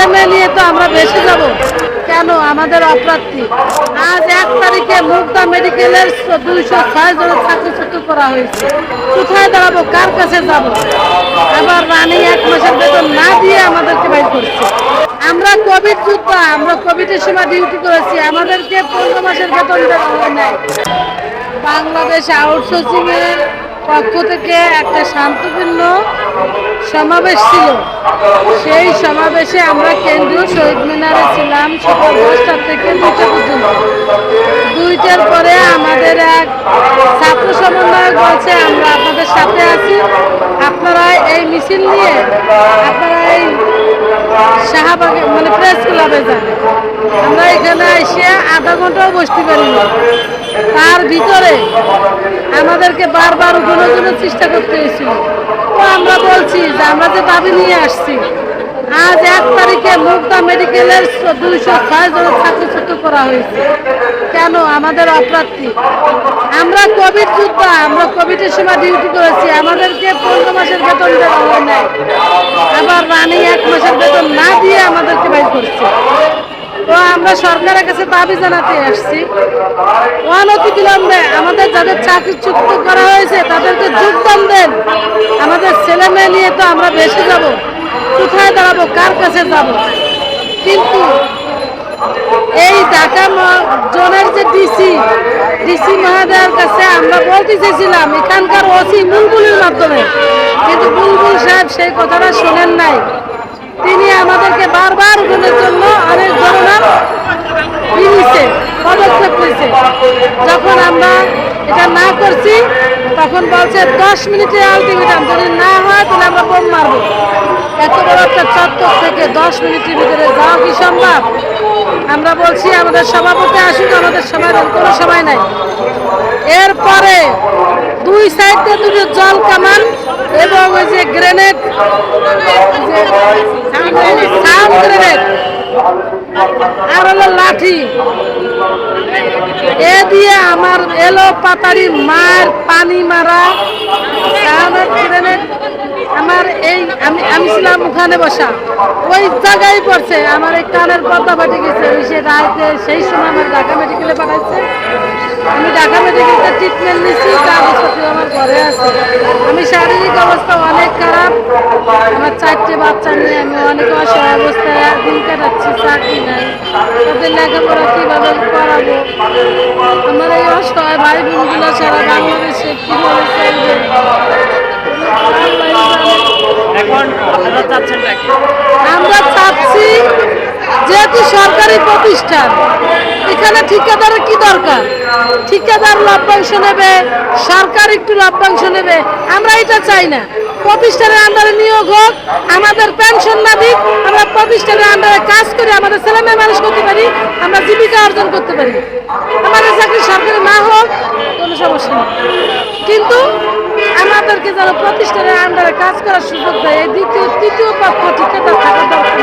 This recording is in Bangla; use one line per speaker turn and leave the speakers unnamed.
ছেলে নিয়ে তো আমরা বেশি যাব। কেন? আমাদের অপ্রাপ্তি। আজ এক তারিখে মুগদা মেডিকেলের দুইশো ছয় জনের চাকরিচ্যুত করা হয়েছে। কোথায় দাঁড়াবো? কার কাছে যাব? আবার রানী এক মাসের বেতন না দিয়ে আমাদেরকে বাইর করছে। আমরা কোভিড যোদ্ধা, আমরা কোভিডের সময় ডিউটি করেছি। আমাদেরকে পনেরো মাসের বেতন দেওয়া নাই। বাংলাদেশ আউটসোর্সিং এর পক্ষ থেকে একটা শান্তপূর্ণ সমাবেশ ছিল। সেই সমাবেশে আমরা কেন্দ্রীয় শহীদ মিনারে ছিলাম, সকাল দশটা থেকে দুইটা পর্যন্ত। দুইটার পরে আমাদের এক ছাত্র সমন্বয়ক বলছে, আমরা আপনাদের সাথে আছি। আপনারা এই মিছিল নিয়ে আপনারা এই শাহবাগে মানে প্রেস ক্লাবে যান। আমরা এখানে এসে আধা ঘন্টাও বসতে পারিনি। তার ভিতরে আমাদেরকে বারবার উঠানোর জন্য চেষ্টা করতে হয়েছিল। তো আমরা বলছি যে আমরা যে দাবি নিয়ে আসছি, আজ এক তারিখে মুগদা মেডিকেলের দুইশো ছয় জনের চাকরিচ্যুত করা হয়েছে। কেন? আমাদের অপ্রাপ্তি। আমরা কোভিড যোদ্ধা, আমরা কোভিডের সময় ডিউটি করেছি, আমাদেরকে পনেরো মাসের বেতন দেওয়া হয় নাই। আবার রানী এক মাসের বেতন না দিয়ে আমাদেরকে বাইর করছে। তো আমরা সরকারের কাছে দাবি জানাতে আসছি। অনতি বিলম্বে আমাদের যাদের চাকরি চুক্ত করা হয়েছে, তাদেরকে যোগদান দেন। আমাদের ছেলে মেয়ে নিয়ে তো আমরা বেশি যাব। কোথায় দাঁড়াবো? কার কাছে যাব? কিন্তু এই ঢাকা জোনের যে ডিসি ডিসি মহোদয়ের কাছে আমরা বলতে চেয়েছিলাম, এখানকার ওসি বুলবুলের মাধ্যমে। কিন্তু বুলবুল সাহেব সেই কথাটা শোনেন নাই। তিনি আমাদেরকে বারবার যখন আমরা এটা না করছি, তখন বলছে দশ মিনিটে আলটিমেটাম যদি না হয় তাহলে আমরা বোম মারবো। এত বড় একটা চত্বর থেকে দশ মিনিটের ভিতরে যাওয়া কি সম্ভব? আমরা বলছি আমাদের সভাপতি আসুক, আমাদের সময় কোনো সময় নাই। এরপরে দুই সাইডে দুটো জল কামান এবং ওই যে গ্রেনেড গ্রেনেড আর হলো লাঠি। এ দিয়ে আমার এলো পাতারি মার পানি মারা। আমার এই আমি আমি ছিলাম ওখানে বসা। ওই জায়গায় পড়ছে, আমার এই কানের পর্দা ফাটে গেছে। ওই সে রাতে সেই সময় আমার ঢাকা মেডিকেলে পাঠাইছে। আমি ঢাকা মেডিকেলে ট্রিটমেন্ট নিচ্ছি কাগজপত্র আমার ঘরে আছে। আমি শারীরিক অবস্থা অনেক খারাপ। আমার চারটে বাচ্চা নিয়ে আমি অনেক অসহায় অবস্থায় দিন কাটাচ্ছি, চাকরি নাই। তাদের লেখাপড়া কীভাবে করাবো? আমার এই অসহায় ভাই বোনগুলো সারা বাংলাদেশে কীভাবে চলবে? আমরা চাচ্ছি যেহেতু সরকারি প্রতিষ্ঠান এখানে ঠিকাদারের কি দরকার? ঠিকাদার লভ্যাংশ নেবে সরকার একটু লভ্যাংশ নেবে আমরা এটা চাই না। প্রতিষ্ঠানের আন্ডারে নিয়োগ হোক, আমাদের পেনশন না দিক, আমরা প্রতিষ্ঠানের আন্ডারে কাজ করে আমাদের ছেলে মেয়ে মানুষ করতে পারি, আমরা জীবিকা অর্জন করতে পারি। আমাদের চাকরি সরকারি না হোক, কোনো সমস্যা নেই। কিন্তু আমাদেরকে যারা প্রতিষ্ঠানের আন্ডারে কাজ করার সুযোগ দেয়, এই দ্বিতীয়, তৃতীয় পক্ষ ঠিকাদার থাকার দরকার